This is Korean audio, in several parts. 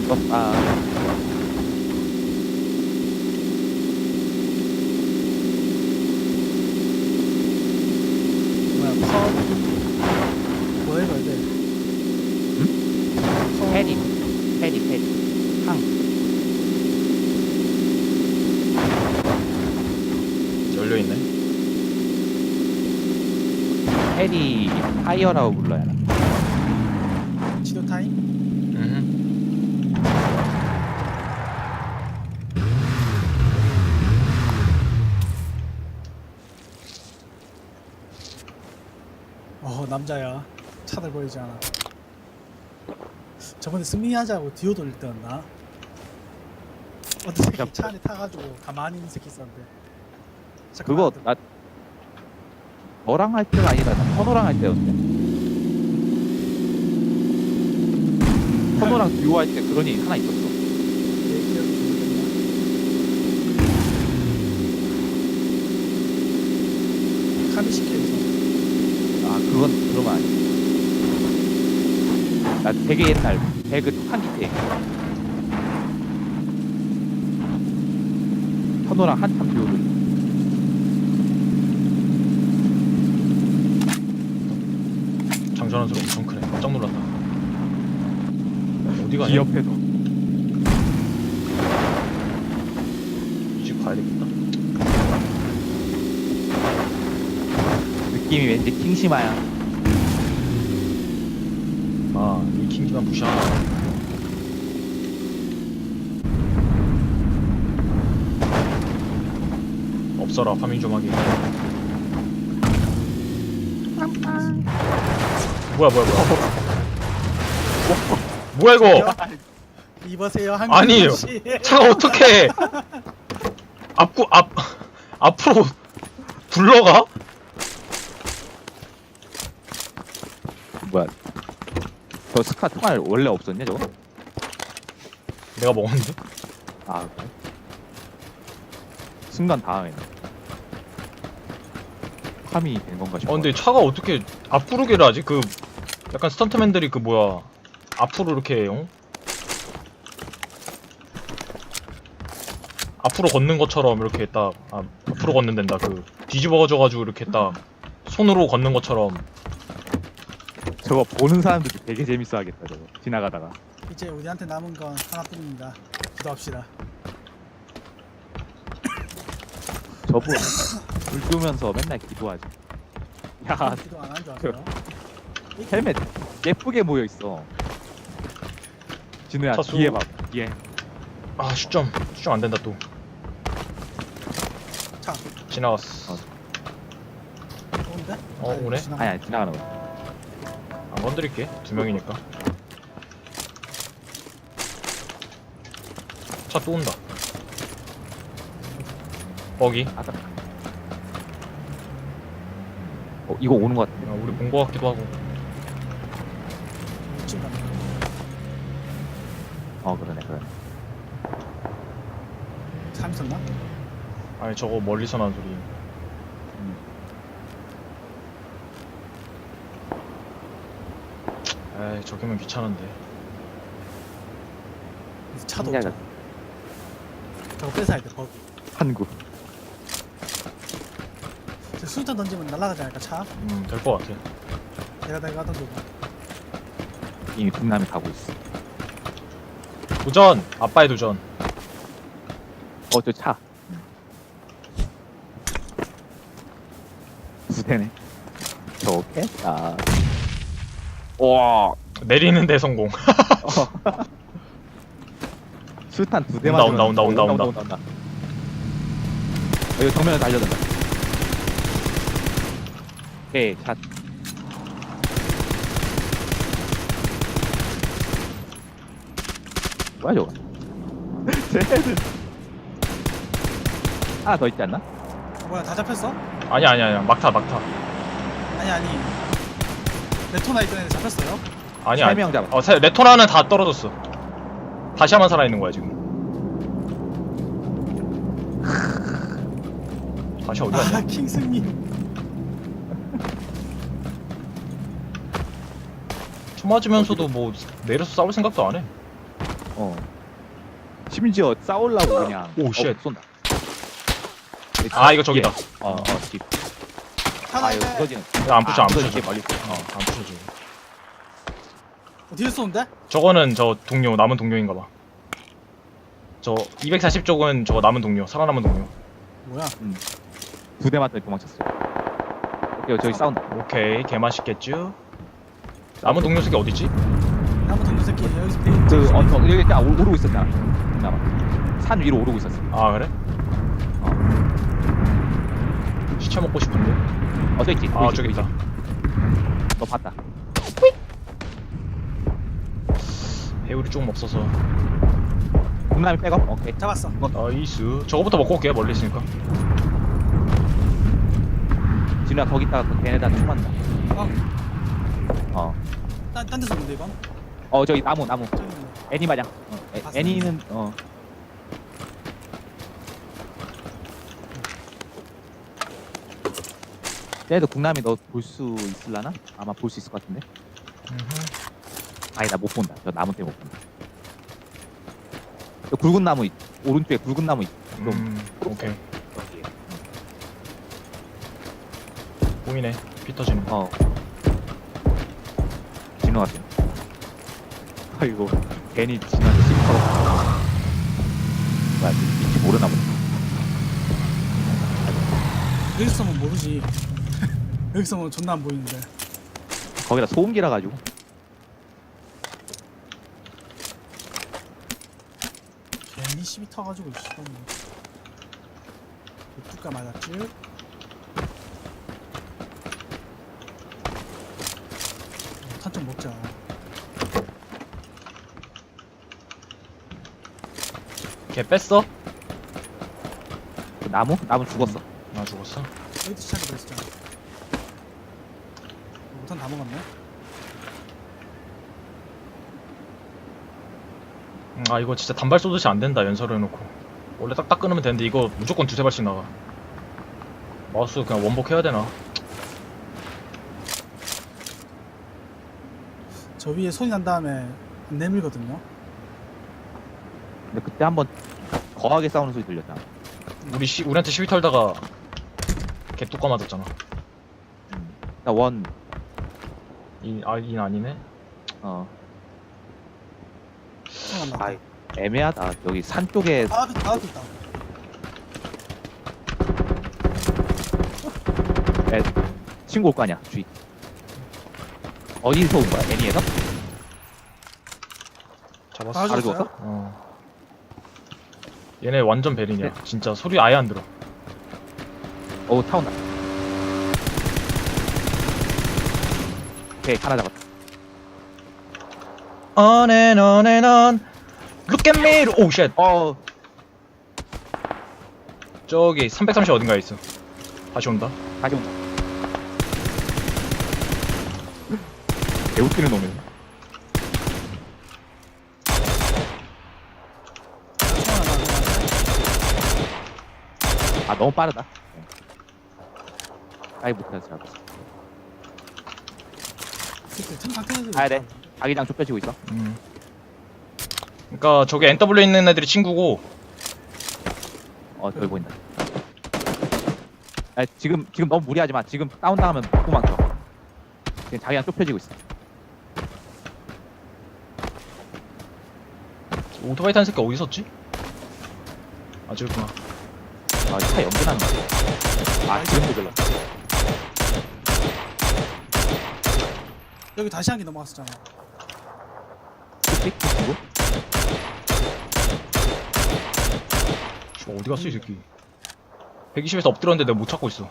떴다. 뭐야 파워 뭐 해봐야 돼? 응? 파워... 패리, 패리, 패리. 항. 열려 있네 패리 타이어라고 불러야 하나? 지도 타임? 어 남자야 차들 보이지 않아 저번에 승리하자고 디오 돌릴 때였나? 어떤 새끼 야, 차 안에 타가지고 가만히 있는 새끼 있었는데 그거 잠깐만, 나 너랑 할 때가 아니라 나 선호랑 할 때였는데. 선호랑 듀오 할 때 그런 일 하나 있었어. 내 기억이 잘못됐나? 카미시키에서 아 그건 그러면 아니. 나 되게 옛날 배그 초창기 때 선호랑 한참 듀오를 장전하는 소리 엄청 크네. 깜짝 놀랐다. 어디 가냐? 기업에서. 이집 가야 되겠다 느낌이 왠지 킹시마야. 아 이 킹기만 무시하나 없어라 파밍 좀 하게 뭐야 뭐야 뭐야 뭐야 이거 입으세요 한 아니에요. 씨. 차가 어떻게 앞구 앞 앞으로 굴러가? 뭐야? 저 스카 총알 원래 없었냐 저거? 내가 먹었는데? 아 그래? 순간 당황했네. 함이 된 건가 싶어. 어 근데 차가 어떻게 앞구르기를 하지? 그 약간 스턴트맨들이 그 뭐야 앞으로 이렇게 어? 앞으로 걷는 것처럼 이렇게 딱 아, 앞으로 걷는 된다 그 뒤집어져가지고 이렇게 딱 손으로 걷는 것처럼 저거 보는 사람들이 되게 재밌어 하겠다 저거 지나가다가. 이제 우리한테 남은 건 하나뿐입니다 기도합시다 저분 물 끄면서 맨날 기도하지. 야 기도 안 하는 줄 아세요? 헬멧 예쁘게 모여 있어. 진우야 차수. 뒤에 봐. 뒤에. 아 슈점 슈점 안 된다 또 차 지나갔어 어. 오는데? 어, 아니, 오네? 지나가- 아니 아니 지나가는 거. 안 건드릴게 두 명이니까 차 또 온다 거기. 어 이거 오는 것 같아. 아, 우리 본 거 같기도 하고 아니야? 어 그러네 그러네. 참 있었나? 아니 저거 멀리서 나는 소리 에이 저기면 귀찮은데 차도 신기하다. 없잖아 저거 뺏어야 돼 거기 한국. 저 수류탄 던지면 날아가지 않을까 차? 음될 것 같아 내가 내가 던져봐 이미 북남에 가고 있어. 도전 아빠의 도전 어저 차. 두 대네. 좋겠다. 와. 내리는 데 성공 수탄 두대 온다, 온다, 온다, 온다, 온다, 온다. 어, 이거 정면에 달려든다. 오케이, 샷. 뭐야 저거? 쟤들 하나 더 있지 않나? 뭐야 다 잡혔어? 아니 아니 아니 막타 막타 아니 아니 레토나 있던 애들 잡혔어요? 아니 세 아니 명 잡았어. 어 세- 레토나는 다 떨어졌어 다시아만 살아있는 거야 지금 다시아 어디 아 갔냐 킹스님 쳐 맞으면서도 뭐 내려서 싸울 생각도 안 해 어. 심지어 싸우려고 그냥. 오, 어, 쉣. 쏜다. 아 이거 저기다. 어, 어, 집. 하나 아, 이거 에 부서지는. 안 부셔 안 아, 부셔. 부서지게 멀리 쏘. 어, 안 부셔져. 어디에 쏘는데? 저거는 저 동료 남은 동료인가 봐. 저 240쪽은 저거 남은 동료 살아남은 동료. 뭐야? 두대 맞더니 도망쳤어. 오케이, 저기 싸운다. 오케이 개 맛있겠죠? 남은 동료 새끼 어딨지? 나무 동료 새끼 여기서 그, 어, 어, 여기 딱 오- 오르고 있었잖아. 잠깐만. 산 위로 오르고 있었어. 아 그래? 어, 시체 먹고 싶은데. 어, 저 있지. 아 보이지, 저기 보이지? 있다. 너 봤다. 배율이 조금 없어서. 국남이 백업? 오케이. 잡았어. 나이스. 저거부터 먹고 올게 멀리 있으니까. 진우야, 거기다가 그 걔네다 충만다. 어, 어. 딴, 딴 데서 오는데 이건? 어, 저기 나무, 나무. 저기 있네. 애니 마냥. 어, 애, 봤어. 애니는, 어. 쟤도 국남이 너 볼 수 있을라나? 아마 볼 수 있을 것 같은데. 아니 나 못 본다. 저 나무 때문에 못 본다. 저 굵은 나무 있, 오른쪽에 굵은 나무 있. 좀 음, 오케이. 보이네. 피 터지는. 어. 진우가 좀. 아이고 괜히 진우한테 씹어서. 뭐야 위치 모르나 보다. 여기서 쏘면 모르지. 여기서 쏘면 존나 안 보이는데. 거기다 소음기라 가지고. 터가지고 씨발. 뚜까 맞았지? 탄좀 먹자. 걔 뺐어? 그 나무? 나무 죽었어. 나 죽었어. 여기도 시작이 됐었잖아. 못한 다 먹었네. 아 이거 진짜 단발 쏘듯이 안 된다 연설을 해놓고. 원래 딱딱 끊으면 되는데 이거 무조건 두세 발씩 나가. 마우스 그냥 원복해야 되나? 저 위에 손이 난 다음에 안 내밀거든요. 근데 그때 한번 거하게 싸우는 소리 들렸잖아. 우리 시, 우리한테 시비 털다가 걔 뚜까 맞았잖아. 나 원 이, 아, 인 아니네? 어. 손이 안 나. 아이 애매하다. 여기 산 쪽에 아, 앞에, 아, 앞에 있다. 애, 친구 올 거 아니야 주위. 어디서 온 거야? 애니에서? 잡았어. 아, 바로? 죽었어? 어. 얘네 완전 베린이야. 진짜 소리 아예 안 들어. 어 타온다. 오케이 하나 잡았다. On and on and on. Look at me. 오 쉣. 어 저기 330 어딘가에 있어. 다시 온다. 다시 온다. 개웃기는 놈이네. 아 너무 빠르다. 아이. 그때 틈 상태에서. 가야 돼. 자기장 좁혀지고 있어. 음. 그러니까 저기 NW 있는 애들이 친구고 어 저기 보인다. 아 지금 지금 너무 무리하지 마. 지금 다운 당하면 도망쳐. 지금 자기장 좁혀지고 있어. 오토바이 탄 새끼 어디 있었지? 아 저기구나. 아차 연기나는 거. 아 지금도 별로. 여기 다시 한 개 넘어갔었잖아. 그치? 그리 어디 갔어 이 새끼? 120에서 엎드렸는데 내가 못 찾고 있어.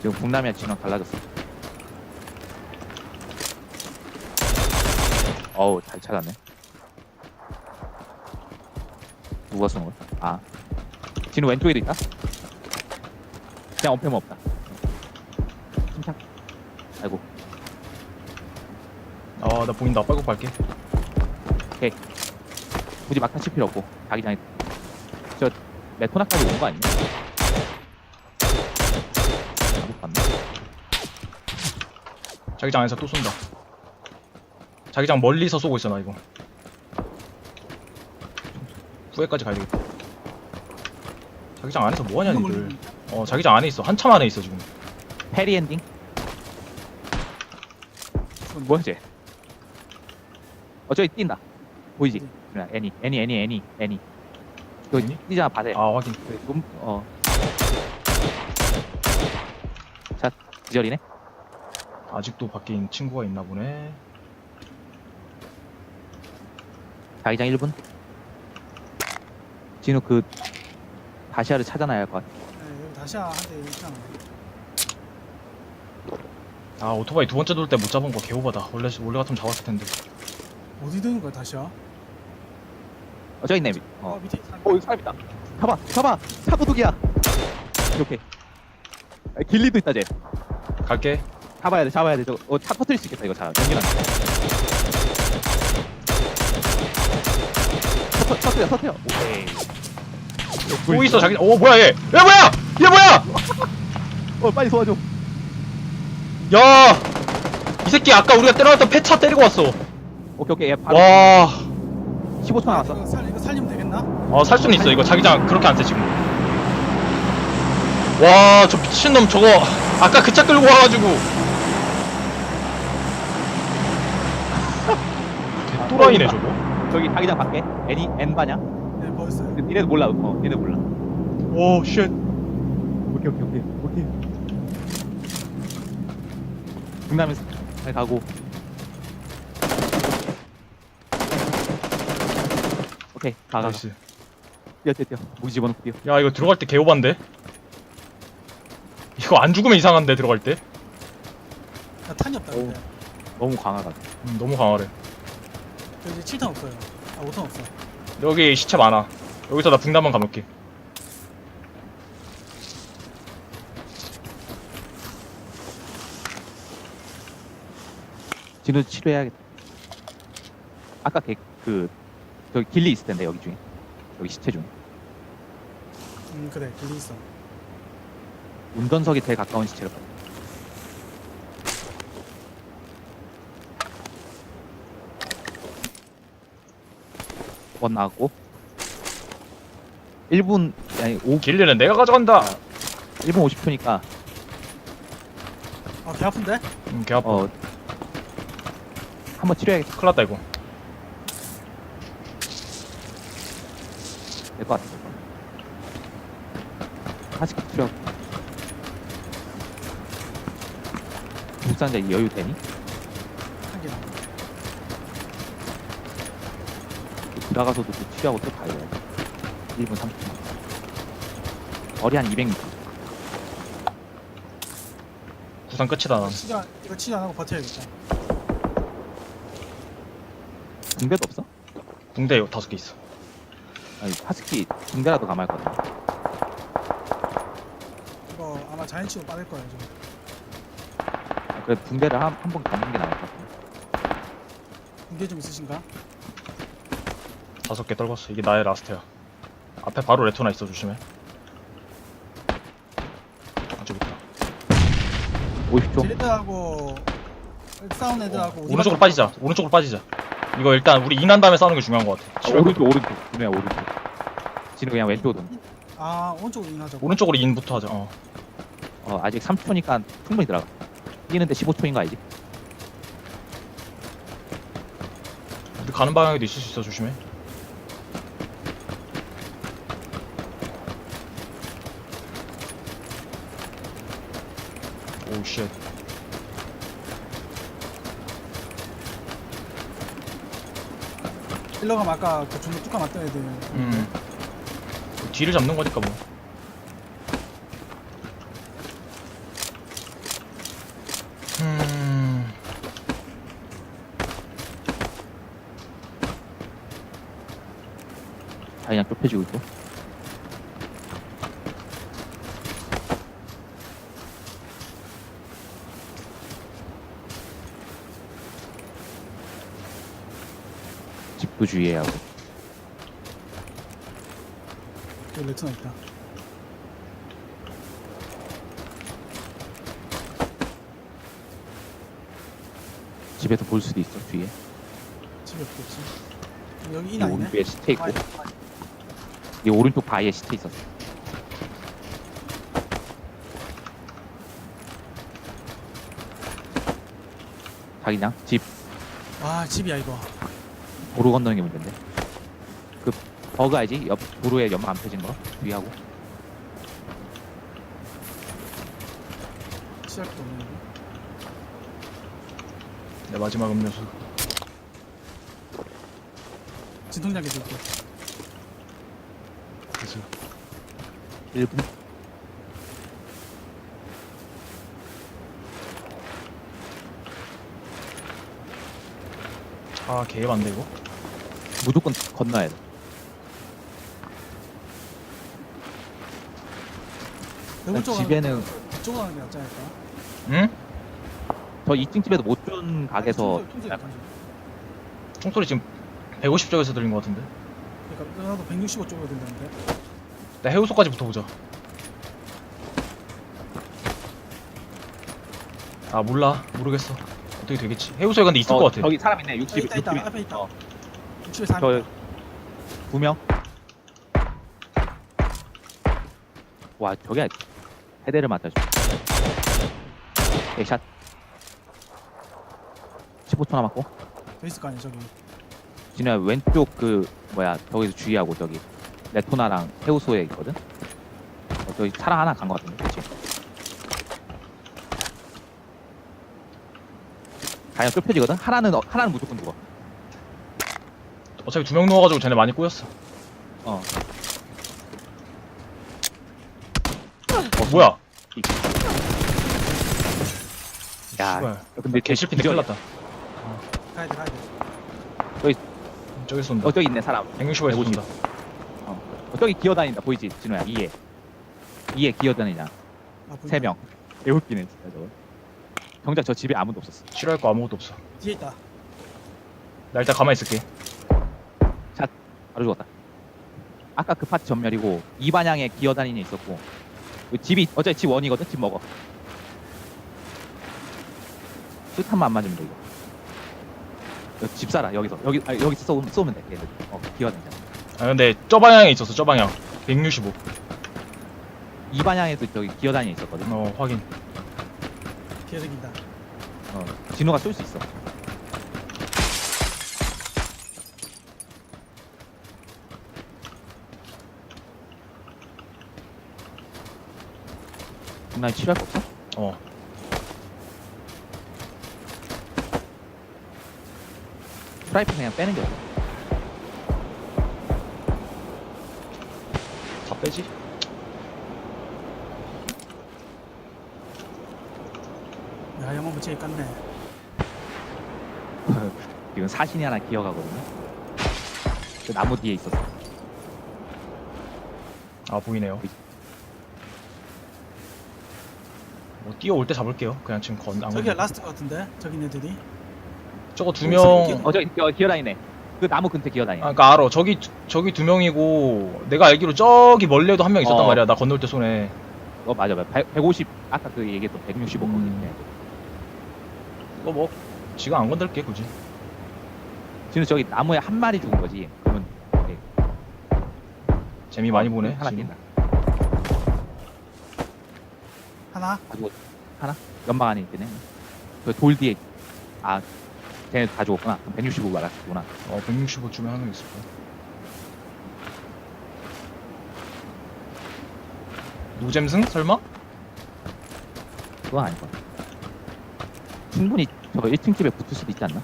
지금 북남이야 진영 달라졌어. 어우 잘 찾았네. 누가 쏜 거야? 아 진우 왼쪽에도 있다. 그냥 엄폐면 없다. 침착. 아이고 아 나 보인다. 빨고 갈게. 굳이 막타 칠 필요 없고 자기장에 저 메토나까지 온 거 아니냐? 봤네. 자기장 안에서 또 쏜다. 자기장 멀리서 쏘고 있어 나 이거. 후에까지 가야 되겠다. 자기장 안에서 뭐하냐 니들. 어 자기장 안에 있어. 한참 안에 있어 지금. 페리 엔딩. 어 저기 뛴다. 보이지? 어디? 그냥 애니, 애니, 애니, 애니, 애니. 애니? 뛰잖아 바다에. 아 확인. 그 놈, 어. 자, 기절이네. 아직도 밖에 있는 친구가 있나 보네. 자기장 1분. 진우 그 다시아를 찾아놔야 할 것 같아. 네, 여기 다시 한대 있잖아. 아 오토바이 두 번째 돌 때 못 잡은 거 개오바다. 원래 원래 같으면 잡았을 텐데. 어디 드는 거야 다시야? 어, 저기 있네. 어, 어, 밑에 있다. 어, 여기 사람 있다. 잡아, 잡아. 차도둑이야. 이렇게. 아, 길리도 있다 쟤. 갈게. 잡아야 돼, 잡아야 돼. 저거 어, 차 터뜨릴 수 있겠다 이거 차. 연기나. 터 터, 터뜨려, 터뜨려. 오케이. 또 있어 자기. 오 뭐야 얘? 얘 뭐야? 얘 뭐야? 어, 빨리 도와줘. 야! 이 새끼 아까 우리가 때려놨던 폐차 때리고 왔어. 오케이, 오케이. 얘 바로 와. 15초 아, 남았어. 이거, 살, 이거 살리면 되겠나? 어, 살 수는 있어. 이거 자기장 그렇게 안 돼, 지금. 와, 저 미친놈 저거. 아까 그 차 끌고 와가지고. 또라이네, 저거. 저기 자기장 밖에. 애니, N 반향. 네, 버렸어요. 니네도 몰라. 어, 니네 몰라. 오, 쉣. 오케이, 오케이, 오케이. 오케이. 중남에서 잘 가고. 오케이, 가, 가. 가. 나이스. 뛰어, 뛰어, 뛰어. 무기 집어넣고 뛰어. 야, 이거 들어갈 때 개오반데? 이거 안 죽으면 이상한데, 들어갈 때? 나 탄이 없다. 근데. 너무 강하다. 음, 너무 강하래. 저 이제 7탄 없어요. 아 5탄 없어. 여기 시체 많아. 여기서 나 붕담만 감을게. 진우 치료해야겠다. 아까 걔, 그, 저기 길리 있을 텐데, 여기 중에. 여기 시체 중에. 음 그래 길리 있어. 운전석이 제일 가까운 시체로 봐. 원 나왔고 1분 아니 5, 길리는 내가 가져간다! 1분 50초니까 아개 아픈데? 음, 개 아파. 어 한번 치료해야겠다 큰일 났다, 이거. 14인데 여유 되니? 하긴. 들어가서도 또 치료하고 또 가야 돼. 1분 30초. 거리 한 200m. 구상 끝이다 난. 치지 않, 이거 치지 안 하고 버텨야겠다. 군대도 없어? 붕대 요- 다섯 개 있어. 아니, 파스키 군대라도 가면 할 거야. 이거 아마 자연치고 빠를 거예요. 좀. 아, 그래 붕대를 한 번 감는 게 나을 것 같아 군대 좀 있으신가? 다섯 개 떨궜어. 이게 나의 라스트야. 앞에 바로 레토나 있어, 조심해. 아직 있다. 50초 쟤네들하고 싸운 애들하고 우리가 오른쪽으로 빠지자. 오른쪽으로 빠지자. 이거 일단 우리 인한 다음에 싸우는 게 중요한 것 같아. 아, 오른쪽 오른쪽 분명 오른쪽 지금 그냥 왼쪽으로 아 오른쪽으로 인하자고. 오른쪽으로 인부터 하자. 어. 어 아직 3초니까 충분히 들어가 뛰는데 15초인 거 알지? 우리 가는 방향에도 있을 수 있어. 조심해. 오우 쉣. 힐러가 아까 그 존나 뚜까 맞던 애들. 음. 뒤를 잡는 거니까 뭐. 음. 다 그냥 좁혀지고 있고 집도 주의해야 하고 여기 레트나 있다. 집에서 볼 수도 있어 뒤에 집에 없겠지. 여기 이 이나 있네. 오른쪽에 시체 있고 아, 이 오른쪽 바위에 시체 있었어 자기장 집와 아, 집이야 이거. 도로 건너는 게 문제인데 그 버그 알지? 옆 도로에 연막 안 펴진 거 위하고 시작도 없는 거. 내 마지막 음료수. 진통약에 줄게. 그래서 1분 아 개반데 이거. 무조건 건너야 돼쪽 집에는 쪽으로 가는 게 낫지 않을까? 응? 저 2층 집에도 못준 가게에서 총소리, 총소리 약간 총소리 지금 150쪽에서 들린 것 같은데. 그러니까 나도 165 쪽으로 된다는데. 나 해우소까지 붙어보자. 아 몰라 모르겠어. 어떻게 되겠지? 해우소에 근데 있을 어, 것 같아. 저기 사람 있네 60 있다, 있다, 60 앞에 있다. 어, 60에 4. 저 두명 와 저게 헤드를 맞아줘 에샷 15초 남았고 더 있을 거 아니야 저기. 진우야 왼쪽 그 뭐야 저기서 주의하고 저기 레토나랑 해우소에 있거든 어, 저기 차량 하나 간것 같은데 그치 가연 좁혀지거든 하나는 어, 하나는 무조건 죽어 어차피 두 명 누워가지고 쟤네 많이 꼬였어. 어어 뭐야? 야, 씨발. 근데 개 실핀데 큰일 났다. 가야 돼 가야 돼. 저기 쏜다. 어 저기 있네 사람 165에서 150. 쏜다. 어 저기 기어다닌다 보이지 진우야 이에 이에 기어다니냐 아, 보인다. 세 명. 개웃기네 진짜 저거. 정작 저 집에 아무도 없었어. 싫어할 거 아무것도 없어. 뒤에 있다. 나 일단 가만히 있을게. 바로 죽었다. 아까 그 파티 전멸이고 이 방향에 기어다니는 애 있었고 그 집이 어차피 집 원이거든. 집 먹어. 수탄만 안 맞으면 돼 이거. 여기 집 살아 여기서 여기 아, 여기서 쏘면, 쏘면 돼 걔들. 어 기어다니잖아. 아 근데 저 방향에 있었어. 저 방향. 165. 이 방향에도 저기 기어다니는 애 있었거든. 어 확인. 개새끼다. 어 진우가 쏠 수 있어. 나 치료할 거 없어? 어. 프라이팬 그냥 빼는 게 없어. 다 빼지? 야 영어 무지개 깠네. 지금 사신이 하나 기어가거든요. 그 나무 뒤에 있었어. 아 보이네요. 뭐 뛰어올 때 잡을게요. 그냥 지금 건 안. 저기가 라스트 것 같은데. 저기 애들이. 저거 두 명. 어 저기 기어, 기어다니네. 그 나무 근처 기어다니네. 아, 그니까 알아. 저기 저기 두 명이고 내가 알기로 저기 멀리에도 한 명 있었단 어. 말이야. 나 건널 때 손에. 어 맞아 맞아. 100, 150 아까 그 얘기했던 165거든요. 음. 이거 뭐 지가 안 건들게 굳이. 지금 저기 나무에 한 마리 죽은 거지. 그러면 예, 재미 많이 보네. 하나 지금. 뛴다. 하나. 가지고 하나? 연막 안에 있네. 그 돌 뒤에 아 쟤네 다 죽었구나. 165 말았구나. 어 165쯤에 한명 있을 거야. 노잼승 설마? 그건 아닐 거야. 충분히 저 1층 집에 붙을 수도 있지 않나?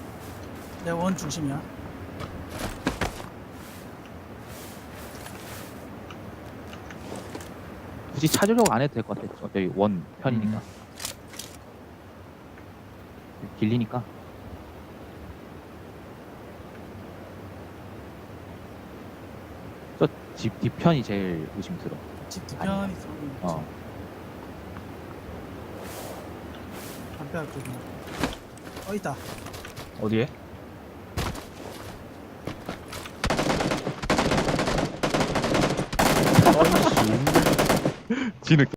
내 원 중심이야. 굳이 찾으려고 안 해도 될 것 같아. 어차피 원 편이니까. 음. 길리니까. 저 집 뒤편이 제일 의심 들어. 집 뒤편이 있지. 어. 담벼락 쪽에. 어 있다. 어디에? 진흙